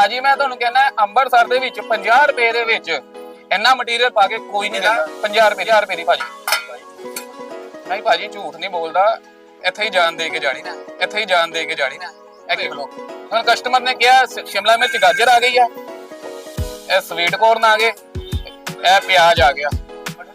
ਭਾਜੀ, ਮੈਂ ਤੁਹਾਨੂੰ ਕਹਿੰਦਾ ਅੰਮ੍ਰਿਤਸਰ ਦੇ ਵਿੱਚ 50 ਰੁਪਏ ਦੇ ਵਿੱਚ ਇੰਨਾ ਮਟੀਰੀਅਲ ਪਾ ਕੇ ਕੋਈ ਨਹੀਂ ਦਿੰਦਾ। 50 ਰੁਪਏ 1000 ਰੁਪਏ ਦੀ ਭਾਜੀ। ਨਹੀਂ ਭਾਜੀ, ਝੂਠ ਨਹੀਂ ਬੋਲਦਾ। ਇੱਥੇ ਹੀ ਜਾਨ ਦੇ ਕੇ ਜਾਣੀ ਨਾ। ਇੱਥੇ ਹੀ ਜਾਨ ਦੇ ਕੇ ਜਾਣੀ ਨਾ। ਇਹ ਕੀ ਬਲੋ ਹੁਣ ਕਸਟਮਰ ਨੇ ਕਿਹਾ, ਸ- ਸ਼ਿਮਲਾ ਮਿਰਚ ਗਾਜਰ ਆ ਗਈ ਆ। ਇਹ ਸਵੀਟ ਕੋਰਨ ਆ ਗਏ। ਇਹ ਪਿਆਜ਼ ਆ ਗਿਆ।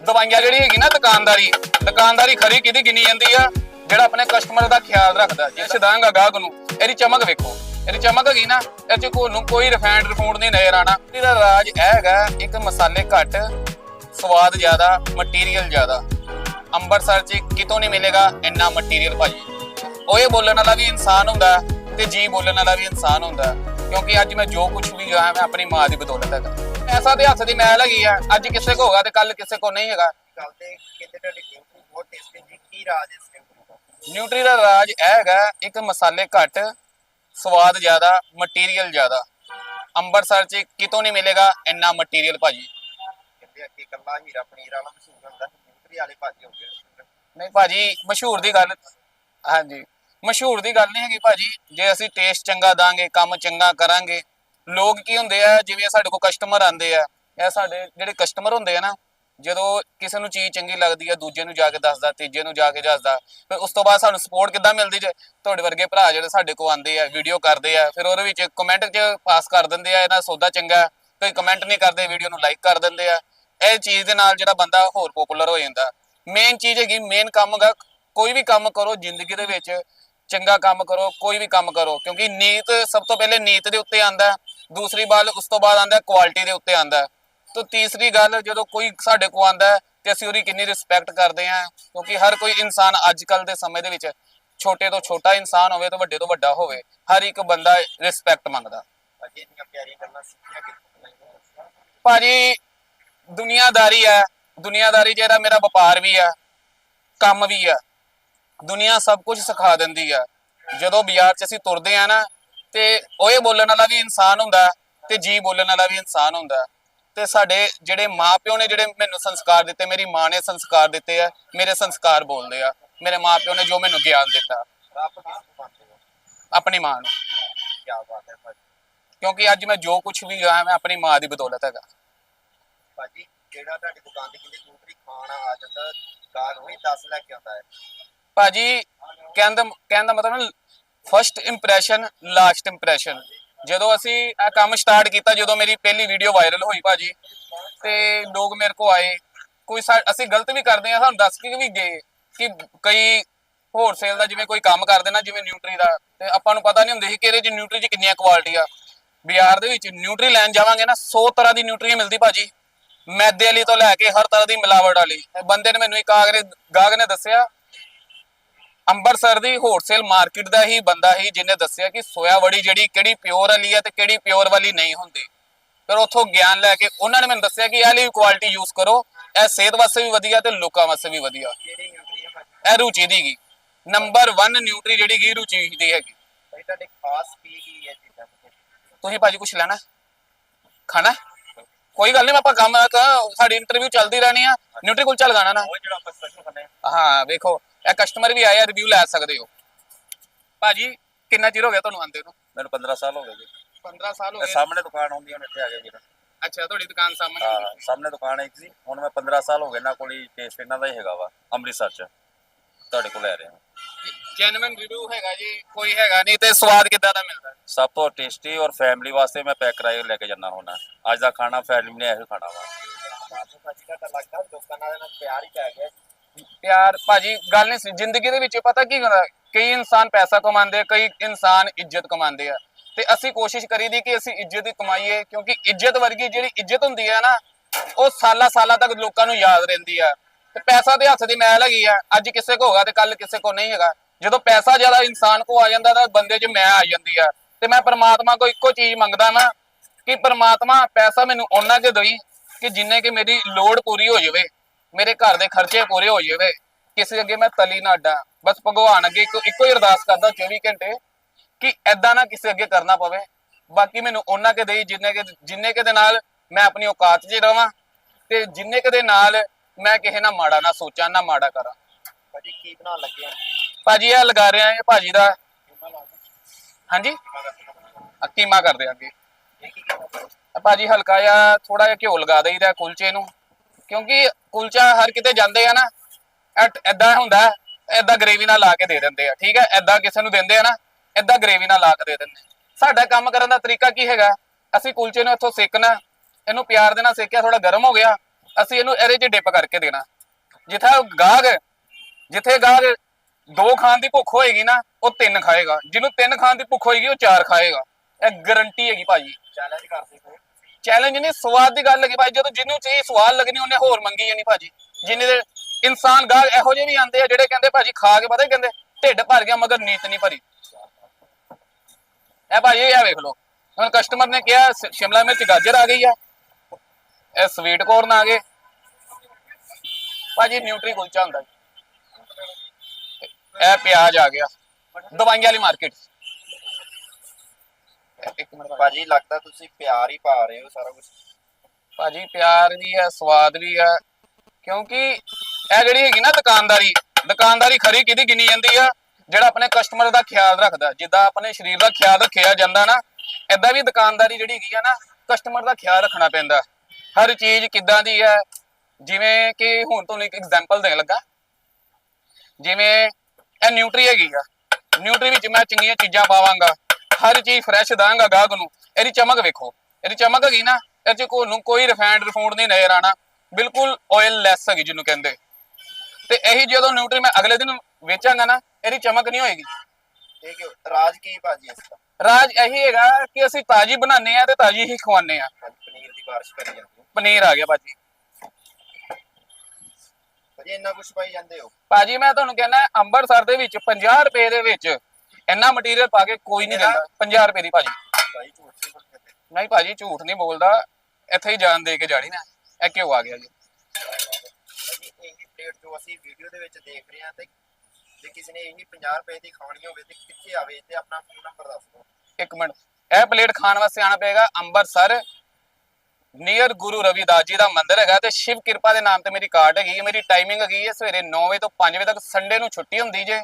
ਦਵਾਈਆਂ ਜਿਹੜੀ ਹੈਗੀ ਨਾ ਦੁਕਾਨਦਾਰੀ ਦੁਕਾਨਦਾਰੀ ਖਰੀ ਕਿਹਦੀ ਗਿਣੀ ਜਾਂਦੀ ਆ? ਜਿਹੜਾ ਆਪਣੇ ਕਸਟਮਰ ਦਾ ਖਿਆਲ ਰੱਖਦਾ। ਜੇ ਸਿਦਾਂਗਾ ਗਾਹਕ ਨੂੰ, ਇਹਦੀ ਚਮਕ ਵੇਖੋ। ਇਹਦੀ ਚਮਕ ਹੈਗੀ ਨਾ ਇਹ ਚ ਨੂੰ ਕੋਈ ਰਿਫਾਈਨਡ ਰਿਫੂਡ ਨਹੀਂ ਨਜ਼ਰ ਆਣਾ ਇਹਦਾ ਰਾਜ ਇਹ ਹੈਗਾ ਇੱਕ ਮਸਾਲੇ ਘੱਟ ਸਵਾਦ ਜ਼ਿਆਦਾ ਮਟੀਰੀਅਲ ਜ਼ਿਆਦਾ। ਅੰਮ੍ਰਿਤਸਰ ਚ ਕਿਤੋਂ ਨਹੀਂ ਮਿਲੇਗਾ ਇੰਨਾ ਮਟੀਰੀਅਲ ਭਾਜੀ। ਉਹ ਇਹ ਬੋਲਣ ਵਾਲਾ ਵੀ ਇਨਸਾਨ ਹੁੰਦਾ ਤੇ ਜੀ ਬੋਲਣ ਵਾਲਾ ਵੀ ਇਨਸਾਨ ਹੁੰਦਾ ਕਿਉਂਕਿ ਅੱਜ ਮੈਂ ਜੋ ਕੁਝ ਵੀ ਆ ਮੈਂ ਆਪਣੀ ਮਾਂ ਦੀ ਬਦੌਲਤ ਹੈਗਾ। ਐਸਾ ਦੇ ਹੱਥ ਦੀ ਮੈਲ ਹੈਗੀ ਆ ਅੱਜ ਕਿਸੇ ਕੋ ਹੋਗਾ ਤੇ ਕੱਲ ਕਿਸੇ ਕੋ ਨਹੀਂ ਹੈਗਾ। ਗੱਲ ਤੇ ਕਿਤੇ ਤੁਹਾਡੀ ਨਿਊਟਰੀ ਬਹੁਤ ਟੇਸਟੀ ਜੀ। ਕੀ ਰਾਜ ਇਸ ਨਿਊਟਰੀ ਦਾ ਨਿਊਟਰੀ ਦਾ ਰਾਜ ਇਹ ਹੈਗਾ ਇੱਕ ਮਸਾਲੇ ਘੱਟ ਸਵਾਦ ਜ਼ਿਆਦਾ ਮਟੀਰੀਅਲ ਜ਼ਿਆਦਾ। ਅੰਮ੍ਰਿਤਸਰ ਚ ਕਿਤੋਂ ਨਹੀਂ ਮਿਲੇਗਾ ਇੰਨਾ ਮਟੀਰੀਅਲ ਭਾਜੀ। ਕਹਿੰਦੇ ਅੱਗੇ ਕੱਲਾ ਹੀਰਾ ਪਨੀਰ ਵਾਲਾ ਮਸ਼ਹੂਰ ਹੁੰਦਾ ਵਾਲੇ ਭਾਜੀ ਨਹੀਂ ਭਾਜੀ ਮਸ਼ਹੂਰ ਦੀ ਗੱਲ ਹਾਂਜੀ। ਮਸ਼ਹੂਰ ਦੀ ਗੱਲ ਨਹੀਂ ਹੈਗੀ ਭਾਜੀ ਜੇ ਅਸੀਂ ਟੇਸਟ ਚੰਗਾ ਦਾਂਗੇ ਕੰਮ ਚੰਗਾ ਕਰਾਂਗੇ ਲੋਕ ਕੀ ਹੁੰਦੇ ਆ ਜਿਵੇਂ ਸਾਡੇ ਕੋਲ ਕਸਟਮਰ ਆਉਂਦੇ ਆ ਇਹ ਸਾਡੇ ਜਿਹੜੇ ਕਸਟਮਰ ਹੁੰਦੇ ਆ ਨਾ ਜਦੋਂ ਕਿਸੇ ਨੂੰ ਚੀਜ਼ ਚੰਗੀ ਲੱਗਦੀ ਹੈ ਦੂਜੇ ਨੂੰ ਜਾ ਕੇ ਦੱਸਦਾ, ਤੀਜੇ ਨੂੰ ਜਾ ਕੇ ਦੱਸਦਾ, ਫਿਰ ਉਸ ਤੋਂ ਬਾਅਦ ਸਾਨੂੰ ਸਪੋਰਟ ਕਿੱਦਾਂ ਮਿਲਦੀ ਜੇ? ਤੁਹਾਡੇ ਵਰਗੇ ਭਰਾ ਜਿਹੜੇ ਸਾਡੇ ਕੋਲ ਆਉਂਦੇ ਆ ਵੀਡੀਓ ਕਰਦੇ ਆ, ਫਿਰ ਉਹਦੇ ਵਿੱਚ ਕਮੈਂਟ 'ਚ ਪਾਸ ਕਰ ਦਿੰਦੇ ਆ, ਇਹਦਾ ਸੌਦਾ ਚੰਗਾ, ਕੋਈ ਕਮੈਂਟ ਨਹੀਂ ਕਰਦੇ ਵੀਡੀਓ ਨੂੰ ਲਾਈਕ ਕਰ ਦਿੰਦੇ ਆ। ਇਹ ਚੀਜ਼ ਦੇ ਨਾਲ ਜਿਹੜਾ ਬੰਦਾ ਹੋਰ ਪਪੂਲਰ ਹੋ ਜਾਂਦਾ। ਮੇਨ ਚੀਜ਼ ਹੈਗੀ ਮੇਨ ਕੰਮ ਹੈਗਾ ਕੋਈ ਵੀ ਕੰਮ ਕਰੋ, ਜ਼ਿੰਦਗੀ ਦੇ ਵਿੱਚ ਚੰਗਾ ਕੰਮ ਕਰੋ, ਕੋਈ ਵੀ ਕੰਮ ਕਰੋ, ਕਿਉਂਕਿ ਨੀਤ ਸਭ ਤੋਂ ਪਹਿਲੇ ਨੀਤ ਦੇ ਉੱਤੇ ਆਂਦਾ ਦੂਸਰੀ ਗੱਲ ਉਸ ਤੋਂ ਬਾਅਦ ਆਂਦਾ ਕੁਆਲਿਟੀ ਦੇ ਉੱਤੇ ਆਂਦਾ ਤੇ ਤੀਸਰੀ ਗੱਲ ਜਦੋਂ ਕੋਈ ਸਾਡੇ ਕੋਲ ਆਂਦਾ ਹੈ ਤੇ ਅਸੀਂ ਉਹਦੀ ਕਿੰਨੀ ਰਿਸਪੈਕਟ ਕਰਦੇ ਹਾਂ ਕਿਉਂਕਿ ਹਰ ਕੋਈ ਇਨਸਾਨ ਅੱਜ ਕੱਲ ਦੇ ਸਮੇਂ ਦੇ ਵਿੱਚ ਛੋਟੇ ਤੋਂ ਛੋਟਾ ਇਨਸਾਨ ਹੋਵੇ ਤੇ ਵੱਡੇ ਤੋਂ ਵੱਡਾ ਹੋਵੇ ਹਰ ਇੱਕ ਬੰਦਾ ਰਿਸਪੈਕਟ ਮੰਗਦਾ। ਭਾਜੀ ਦੁਨੀਆਦਾਰੀ ਹੈ ਦੁਨੀਆਦਾਰੀ ਜਿਹੜਾ ਮੇਰਾ ਵਪਾਰ ਵੀ ਆ ਕੰਮ ਵੀ ਆ ਦੁਨੀਆ ਸਭ ਕੁਝ ਸਿਖਾ ਦਿੰਦੀ ਆ ਜਦੋਂ ਬਾਜ਼ਾਰ 'ਚ ਅਸੀਂ ਤੁਰਦੇ ਆ ਨਾ ਤੇ ਓਏ ਬੋਲਣ ਵਾਲਾ ਵੀ ਇਨਸਾਨ ਹੁੰਦਾ ਤੇ ਜੀ ਬੋਲਣ ਵਾਲਾ ਵੀ ਇਨਸਾਨ ਹੁੰਦਾ ਤੇ ਸਾਡੇ ਜਿਹੜੇ ਮਾਪਿਓ ਨੇ ਜਿਹੜੇ ਮੈਨੂੰ ਸੰਸਕਾਰ ਦਿੱਤੇ ਮੇਰੀ ਮਾਂ ਨੇ ਸੰਸਕਾਰ ਦਿੱਤੇ ਆ ਮੇਰੇ ਸੰਸਕਾਰ ਬੋਲਦੇ ਆ। ਮੇਰੇ ਮਾਪਿਓ ਨੇ ਜੋ ਮੈਨੂੰ ਗਿਆਨ ਦਿੱਤਾ। ਆਪਣੀ ਮਾਂ ਨੂੰ। ਕੀ ਬਾਤ ਹੈ ਭਾਜੀ ਕਿਉਂਕਿ ਅੱਜ ਮੈਂ ਜੋ ਕੁਝ ਵੀ ਆ ਮੈਂ ਆਪਣੀ ਮਾਂ ਦੀ ਬਦੌਲਤ ਹੈਗਾ। ਭਾਜੀ ਜਿਹੜਾ ਤੁਹਾਡੀ ਦੁਕਾਨ ਤੇ ਕਿਤੇ ਨਿਊਟਰੀ ਖਾਣ ਆ ਜਾਂਦਾ ਗਾਹਕ ਵੀ 10 ਲੈ ਕੇ ਆਉਂਦਾ ਹੈ। ਭਾਜੀ ਕਹਿਣ ਦਾ ਕਹਿਣ ਦਾ ਮਤਲਬ ਫਰਸਟ ਇੰਪ੍ਰੈਸ਼ਨ ਲਾਸਟ ਇੰਪ੍ਰੈਸ਼ਨ ਜਦੋਂ ਅਸੀਂ ਇਹ ਕੰਮ ਸਟਾਰਟ ਕੀਤਾ, ਜਦੋਂ ਮੇਰੀ ਪਹਿਲੀ ਵੀਡੀਓ ਵਾਇਰਲ ਹੋਈ ਭਾਜੀ, ਤੇ ਲੋਕ ਮੇਰੇ ਕੋ ਆਏ। ਕੋਈ ਸਾ- ਅਸੀਂ ਗਲਤ ਵੀ ਕਰਦੇ ਆ ਸਾਨੂੰ ਦੱਸ ਕੇ ਵੀ ਗਏ ਕਿ ਕਈ ਹੋਲਸੇਲ ਦਾ ਜਿਵੇਂ ਕੋਈ ਕੰਮ ਕਰਦੇ ਨਾ ਜਿਵੇਂ ਨਿਊਟਰੀ ਦਾ, ਤੇ ਆਪਾਂ ਨੂੰ ਪਤਾ ਨਹੀਂ ਹੁੰਦੇ ਸੀ ਕਿ ਇਹਦੇ ਚ ਨਿਊਟਰੀ ਚ ਕਿੰਨੀਆਂ ਕੁਆਲਿਟੀ ਆ। ਬਾਜ਼ਾਰ ਦੇ ਵਿੱਚ ਨਿਊਟਰੀ ਲੈਣ ਜਾਵਾਂਗੇ ਨਾ 100 ਤਰ੍ਹਾਂ ਦੀ ਨਿਊਟਰੀ ਮਿਲਦੀ ਭਾਜੀ। ਮੈਦੇ ਵਾਲੀ ਤੋਂ ਲੈ ਕੇ ਹਰ ਤਰ੍ਹਾਂ ਦੀ ਮਿਲਾਵਟ ਵਾਲੀ। ਇਹ ਬੰਦੇ ਨੇ ਮੈਨੂੰ ਇੱਕ ਆਗਰੇ ਗਾਹਕ ਨੇ ਦੱਸਿਆ ਅੰਮ੍ਰਿਤਸਰ ਦੀ ਹੋਲਸੇਲ ਮਾਰਕੀਟ ਦਾ ਹੀ ਬੰਦਾ ਹੀ ਜਿਹਨੇ ਦੱਸਿਆ ਕਿ ਸੋਇਆ ਵੜੀ ਜਿਹੜੀ ਕਿਹੜੀ ਪਿਓਰ ਵਾਲੀ ਹੈ ਤੇ ਕਿਹੜੀ ਪਿਓਰ ਵਾਲੀ ਨਹੀਂ ਹੁੰਦੀ। ਫਿਰ ਉੱਥੋਂ ਗਿਆਨ ਲੈ ਕੇ ਉਹਨਾਂ ਨੇ ਮੈਨੂੰ ਦੱਸਿਆ ਕਿ ਇਹ ਵਾਲੀ ਕੁਆਲਿਟੀ ਯੂਜ਼ ਕਰੋ ਇਹ ਸਿਹਤ ਵਾਸਤੇ ਵੀ ਵਧੀਆ ਤੇ ਲੋਕਾਂ ਵਾਸਤੇ ਵੀ ਵਧੀਆ। ਇਹ ਰੁਚੀ ਦੀ ਗੀ। ਨੰਬਰ 1 ਨਿਊਟਰੀ ਜਿਹੜੀ ਗੀ ਰੁਚੀ ਦੀ ਹੈਗੀ। ਤੁਹਾਡੇ ਖਾਸ ਕੀ ਕੀ ਹੈ ਤੇ ਤੁਸੀਂ ਭਾਜੀ ਕੁਝ ਲੈਣਾ? ਖਾਣਾ? ਕੋਈ ਗੱਲ ਨਹੀਂ ਆਪਾਂ ਕੰਮ ਸਾਡੀ ਇੰਟਰਵਿਊ ਚੱਲਦੀ ਰਹਿਣੀ ਆ। ਨਿਊਟਰੀ ਨਾ। ਜਿਹੜਾ ਆਪਾਂ ਸਪੈਸ਼ਲ ਖਾਣੇ ਹਾਂ ਵੇਖੋ। ਇਹ ਕਸਟਮਰ ਵੀ ਆਇਆ ਰਿਵਿਊ ਲੈ ਸਕਦੇ ਹੋ। ਭਾਜੀ ਕਿੰਨਾ ਚਿਰ ਹੋ ਗਿਆ ਤੁਹਾਨੂੰ ਆਂਦੇ ਨੂੰ? ਮੈਨੂੰ 15 ਸਾਲ ਹੋ ਗਏ ਜੀ। 15 ਸਾਲ ਹੋ ਇਹ ਗਏ। ਸਾਹਮਣੇ ਦੁਕਾਨ ਆਉਂਦੀ ਹੁਣ ਇੱਥੇ ਆ ਗਏ ਵੀਰ। ਅੱਛਾ ਤੁਹਾਡੀ ਦੁਕਾਨ ਸਾਹਮਣੇ ਹਾਂ ਹੈਗੀ। ਸਾਹਮਣੇ ਦੁਕਾਨ ਹੈ ਇੱਕ ਸੀ। ਹੁਣ ਮੈਂ 15 ਸਾਲ ਹੋ ਗਏ ਇਹਨਾਂ ਕੋਲ ਟੇਸਟ ਇਹਨਾਂ ਦਾ ਹੀ ਹੈਗਾ ਵਾ ਅੰਮ੍ਰਿਤਸਰ ਚ। ਤੁਹਾਡੇ ਕੋਲ ਲੈ ਰਿਹਾ। ਜੈਨੂਇਨ ਰਿਵਿਊ ਹੈਗਾ ਜੀ ਕੋਈ ਹੈਗਾ ਨਹੀਂ ਤੇ ਸਵਾਦ ਕਿੱਦਾਂ ਦਾ ਮਿਲਦਾ? ਹੈ? ਸਭ ਤੋਂ ਟੇਸਟੀ ਔਰ ਫੈਮਿਲੀ ਵਾਸਤੇ ਮੈਂ ਪੈਕ ਕਰਾਏ ਲੈ ਕੇ ਜਾਣਾ ਹੁੰਦਾ ਅੱਜ ਦਾ ਖਾਣਾ ਫੈਮਿਲੀ ਨੇ ਇਹੋ ਖਾਣਾ ਵਾ। ਬਾਬੂ ਭਾਜੀ ਦਾ ਤਾਂ ਲੱਗਦਾ ਲੋਕਾਂ ਨਾਲ ਇਹਨਾਂ ਪਿਆਰ ਹੀ ਪੈ ਗਿਆ। ਪਿਆਰ, ਭਾਜੀ, ਗੱਲ ਨਹੀਂ ਸੀ। ਜ਼ਿੰਦਗੀ ਦੇ ਵਿੱਚ ਪਤਾ ਕੀ ਹੁੰਦਾ? ਕਈ ਇਨਸਾਨ ਪੈਸਾ ਕਮਾਉਂਦੇ ਆ, ਕਈ ਇਨਸਾਨ ਇੱਜ਼ਤ ਕਮਾਉਂਦੇ ਆ। ਤੇ ਅਸੀਂ ਕੋਸ਼ਿਸ਼ ਕਰੀਦੀ ਕਿ ਅਸੀਂ ਇੱਜ਼ਤ ਹੀ ਕਮਾਈਏ, ਕਿਉਂਕਿ ਇੱਜ਼ਤ ਵਰਗੀ ਜਿਹੜੀ ਇੱਜ਼ਤ ਹੁੰਦੀ ਹੈ ਨਾ, ਉਹ ਸਾਲਾਂ ਸਾਲਾਂ ਤੱਕ ਲੋਕਾਂ ਨੂੰ ਯਾਦ ਰਹਿੰਦੀ ਆ। ਤੇ ਪੈਸਾ ਦੇ ਹੱਥ ਦੀ ਮੈਲ ਹੈਗੀ ਆ। ਅੱਜ ਕਿਸੇ ਕੋ ਹੋਗਾ ਤੇ ਕੱਲ ਕਿਸੇ ਕੋ ਨਹੀਂ ਹੈਗਾ। ਜਦੋਂ ਪੈਸਾ ਜ਼ਿਆਦਾ ਇਨਸਾਨ ਕੋ ਆ ਜਾਂਦਾ, ਤਾਂ ਬੰਦੇ 'ਚ ਮੈਂ ਆ ਜਾਂਦੀ ਆ। ਤੇ ਮੈਂ ਪ੍ਰਮਾਤਮਾ ਕੋ ਇੱਕੋ ਚੀਜ਼ ਮੰਗਦਾ ਨਾ ਕਿ ਪ੍ਰਮਾਤਮਾ ਪੈਸਾ ਮੈਨੂੰ ਉਹਨਾਂ ਕੇ ਦੇਈ ਕਿ ਜਿੰਨੇ ਕਿ ਮੇਰੀ ਲੋੜ ਪੂਰੀ ਹੋ ਜਾਵੇ। ਮੇਰੇ ਘਰ ਦੇ ਖਰਚੇ ਪੂਰੇ ਹੋ ਜਾਵੇ ਕਿਸੇ ਅੱਗੇ ਮੈਂ ਤਲੀ ਨਾ ਅੱਡਾ। ਬਸ ਭਗਵਾਨ ਅੱਗੇ ਇੱਕੋ ਇੱਕੋ ਹੀ ਅਰਦਾਸ ਕਰਦਾ 24 ਘੰਟੇ ਕਿ ਐਦਾਂ ਨਾ ਕਿਸੇ ਅੱਗੇ ਕਰਨਾ ਪਵੇ। ਬਾਕੀ ਮੈਨੂੰ ਉਹਨਾਂ ਕੇ ਦੇਈ ਜਿੰਨੇ ਕੇ ਜਿੰਨੇ ਕੇ ਦੇ ਨਾਲ ਮੈਂ ਆਪਣੀ ਔਕਾਤ 'ਚ ਰਵਾਂ ਤੇ ਜਿੰਨੇ ਕੇ ਦੇ ਨਾਲ ਮੈਂ ਕਿਸੇ ਨਾਲ ਮਾੜਾ ਨਾ ਸੋਚਾਂ ਨਾ ਮਾੜਾ ਕਰਾਂ। ਭਾਜੀ ਕੀ ਬਣਾਉਣ ਲੱਗੇ ਭਾਜੀ ਇਹ ਲਗਾ ਰਿਹਾ ਇਹ ਭਾਜੀ ਦਾ। ਹਾਂਜੀ? ਆ ਕੀਮਾ ਕਰਦੇ ਅੱਗੇ। ਇਹ ਭਾਜੀ ਹਲਕਾ ਜਿਹਾ ਥੋੜਾ ਜਿਹਾ ਘਿਓ ਲਗਾ ਦੇਈਦਾ ਕੁਲਚੇ ਨੂੰ। ਕਿਉਂਕਿ ਕੁਲਚਾ ਹਰ ਕਿਤੇ ਜਾਂਦੇ ਆ ਨਾ ਐਦਾਂ ਹੁੰਦਾ ਐਦਾਂ ਗ੍ਰੇਵੀ ਨਾਲ ਲਾ ਕੇ ਦੇ ਦਿੰਦੇ ਆ, ਠੀਕ ਹੈ ਐਦਾਂ ਕਿਸੇ ਨੂੰ ਦਿੰਦੇ ਆ ਨਾ ਐਦਾਂ ਗ੍ਰੇਵੀ ਨਾਲ ਲਾ ਕੇ ਦੇ ਦਿੰਦੇ ਸਾਡਾ ਕੰਮ ਕਰਨ ਦਾ ਤਰੀਕਾ ਕੀ ਹੈਗਾ? ਅਸੀਂ ਕੁਲਚੇ ਨੂੰ ਇੱਥੋਂ ਸੇਕਣਾ, ਇਹਨੂੰ ਪਿਆਰ ਦੇ ਨਾਲ ਸੇਕਿਆ ਥੋੜਾ ਗਰਮ ਹੋ ਗਿਆ, ਅਸੀਂ ਇਹਨੂੰ ਇਹਦੇ 'ਚ ਡਿਪ ਕਰਕੇ ਦੇਣਾ। ਜਿੱਥੇ ਗਾਹਕ ਜਿੱਥੇ ਗਾਹਕ ਦੋ ਖਾਣ ਦੀ ਭੁੱਖ ਹੋਏਗੀ ਨਾ, ਉਹ ਤਿੰਨ ਖਾਏਗਾ। ਜਿਹਨੂੰ ਤਿੰਨ ਖਾਣ ਦੀ ਭੁੱਖ ਹੋਏਗੀ, ਉਹ ਚਾਰ ਖਾਏਗਾ। ਇਹ ਗਾਰੰਟੀ ਹੈਗੀ ਭਾਜੀ। ਚੈਲੰਜ ਕਰਦੇ ਚੈਲੰਜ ਨਹੀਂ, ਸਵਾਦ ਦੀ ਗੱਲ ਹੈਗੀ ਭਾਈ, ਜਦੋਂ ਜਿਹਨੂੰ ਚੀਜ਼ ਸਵਾਦ ਲੱਗਣੀ, ਉਹਨੇ ਹੋਰ ਮੰਗੀ ਜਾਣੀ ਭਾਜੀ। ਜਿੰਨੇ ਦੇ ਇਨਸਾਨ ਗਾਹ ਇਹੋ ਜਿਹੇ ਵੀ ਆਂਦੇ ਆ, ਜਿਹੜੇ ਕਹਿੰਦੇ ਭਾਜੀ ਖਾ ਕੇ ਪਤਾ ਕਹਿੰਦੇ? ਢਿੱਡ ਭਰ ਗਿਆ, ਮਗਰ ਨੀਤ ਨਹੀਂ ਭਰੀ। ਇਹ ਭਾਜੀ, ਇਹ ਵੇਖ ਲਓ। ਹੁਣ ਕਸਟਮਰ ਨੇ ਕਿਹਾ ਸ਼ਿਮਲਾ ਮਿਰਚ ਗਾਜਰ ਆ ਗਈ ਆ। ਇਹ ਸਵੀਟ ਕੋਰਨ ਆ ਗਏ। ਭਾਜੀ ਨਿਊਟਰੀ ਕੁਲਚਾ ਹੁੰਦਾ ਇਹ ਪਿਆਜ਼ ਆ ਗਿਆ। ਦਵਾਈਆਂ ਵਾਲੀ ਮਾਰਕੀਟ ਇੱਕ ਮਿੰਟ ਭਾਜੀ। ਲੱਗਦਾ ਤੁਸੀਂ ਪਿਆਰ ਹੀ ਪਾ ਰਹੇ ਹੋ ਸਾਰਾ ਕੁਝ ਭਾਜੀ, ਪਿਆਰ ਵੀ ਹੈ, ਸਵਾਦ ਵੀ ਆ ਕਿਉਂਕਿ ਇਹ ਜਿਹੜੀ ਹੈਗੀ ਨਾ ਦੁਕਾਨਦਾਰੀ ਦੁਕਾਨਦਾਰੀ ਖਰੀ ਕਿਹਦੀ ਗਿਣੀ ਜਾਂਦੀ ਆ? ਜਿਹੜਾ ਆਪਣੇ ਕਸਟਮਰ ਦਾ ਖਿਆਲ ਰੱਖਦਾ, ਜਿੱਦਾਂ ਆਪਣੇ ਸਰੀਰ ਦਾ ਖਿਆਲ ਰੱਖਿਆ ਜਾਂਦਾ ਨਾ, ਏਦਾਂ ਵੀ ਦੁਕਾਨਦਾਰੀ ਜਿਹੜੀ ਹੈਗੀ ਆ ਨਾ ਕਸਟਮਰ ਦਾ ਖਿਆਲ ਰੱਖਣਾ ਪੈਂਦਾ। ਹਰ ਚੀਜ਼ ਕਿੱਦਾਂ ਦੀ ਹੈ? ਜਿਵੇਂ ਕਿ ਹੁਣ ਤੁਹਾਨੂੰ ਇੱਕ ਐਗਜ਼ਾਮਪਲ ਦੇਣ ਲੱਗਾ। ਜਿਵੇਂ ਇਹ ਨਿਊਟਰੀ ਹੈਗੀ ਆ। ਨਿਊਟਰੀ ਵਿੱਚ ਮੈਂ ਚੰਗੀਆਂ ਚੀਜ਼ਾਂ ਪਾਵਾਂਗਾ। ਹਰ ਚੀਜ਼ ਫਰੈਸ਼ ਦਾਂਗਾ ਗਾਹਕ ਨੂੰ। ਇਹਦੀ ਚਮਕ ਵੇਖੋ। ਇਹਦੀ ਚਮਕ ਹੈਗੀ ਨਾ ਇਹ ਚ ਕੋਈ ਕੋਈ ਰਿਫਾਈਨਡ ਰਿਫੂਨਡ ਨਹੀਂ ਨਜ਼ਰ ਆਣਾ। ਬਿਲਕੁਲ ਆਇਲ ਲੈਸ ਹੈਗੀ ਜਿਹਨੂੰ ਕਹਿੰਦੇ। ਤੇ ਇਹੀ ਜਦੋਂ ਨਿਊਟਰੀ ਮੈਂ ਅਗਲੇ ਦਿਨ ਵੇਚਾਂਗਾ ਨਾ ਇਹਦੀ ਚਮਕ ਨਹੀਂ ਹੋਏਗੀ। ਇਹ ਕਿ ਰਾਜ ਕੀ ਭਾਜੀ ਇਸ ਦਾ? ਰਾਜ ਇਹੀ ਹੈਗਾ ਕਿ ਅਸੀਂ ਤਾਜੀ ਬਣਾਉਂਦੇ ਆ ਤੇ ਤਾਜੀ ਹੀ ਖਵਾਉਂਦੇ ਆ ਪਨੀਰ ਦੀ ਬਾਰਿਸ਼ ਕਰੀ ਜਾਂਦੀ ਹੈ। ਪਨੀਰ ਆ ਗਿਆ ਭਾਜੀ। ਭਾਜੀ ਇੰਨਾ ਕੁਝ ਪਾਈ ਜਾਂਦੇ ਹੋ? ਭਾਜੀ ਮੈਂ ਤੁਹਾਨੂੰ ਕਹਿੰਦਾ ਅੰਮ੍ਰਿਤਸਰ ਦੇ ਵਿੱਚ 50 ਰੁਪਏ ਦੇ ਵਿੱਚ ਇੰਨਾ ਮਟੀਰੀਅਲ ਪਾ ਕੇ ਕੋਈ ਨਹੀਂ ਦਿੰਦਾ। 50 ਰੁਪਏ ਦੀ ਭਾਜੀ। ਨਹੀਂ ਭਾਜੀ ਝੂਠ ਨਹੀਂ ਬੋਲਦਾ। ਇੱਥੇ ਹੀ ਜਾਨ ਦੇ ਕੇ ਜਾਣੀ ਨਾ। ਇਹ ਕਿਉਂ ਆ ਗਿਆ ਜੀ? ਭਾਜੀ ਇਹੀ ਪਲੇਟ ਜੋ ਅਸੀਂ ਵੀਡੀਓ ਦੇ ਵਿੱਚ ਦੇਖ ਰਹੇ ਹਾਂ ਤੇ ਜੇ ਕਿਸੇ ਨੇ ਇਹੀ 50 ਰੁਪਏ ਦੀ ਖਾਣੀ ਹੋਵੇ ਤੇ ਕਿੱਥੇ ਆਵੇ ਤੇ ਆਪਣਾ ਫੋਨ ਨੰਬਰ ਦੱਸ ਦਿਓ। ਇੱਕ ਮਿੰਟ। ਇਹ ਪਲੇਟ ਖਾਣ ਵਾਸਤੇ ਆਣਾ ਪਏਗਾ ਅੰਮ੍ਰਿਤਸਰ ਨੀਅਰ ਗੁਰੂ ਰਵਿਦਾਸ ਜੀ ਦਾ ਮੰਦਿਰ ਹੈਗਾ ਤੇ ਸ਼ਿਵ ਕਿਰਪਾ ਦੇ ਨਾਮ ਤੇ ਮੇਰੀ ਕਾਰਡ ਹੈਗੀ ਮੇਰੀ ਟਾਈਮਿੰਗ ਹੈਗੀ ਹੈ ਸਵੇਰੇ 9 ਵਜੇ ਤੋਂ 5 ਵਜੇ ਤੱਕ ਸੰਡੇ ਨੂੰ ਛੁੱਟੀ ਹੁੰਦੀ ਜੇ।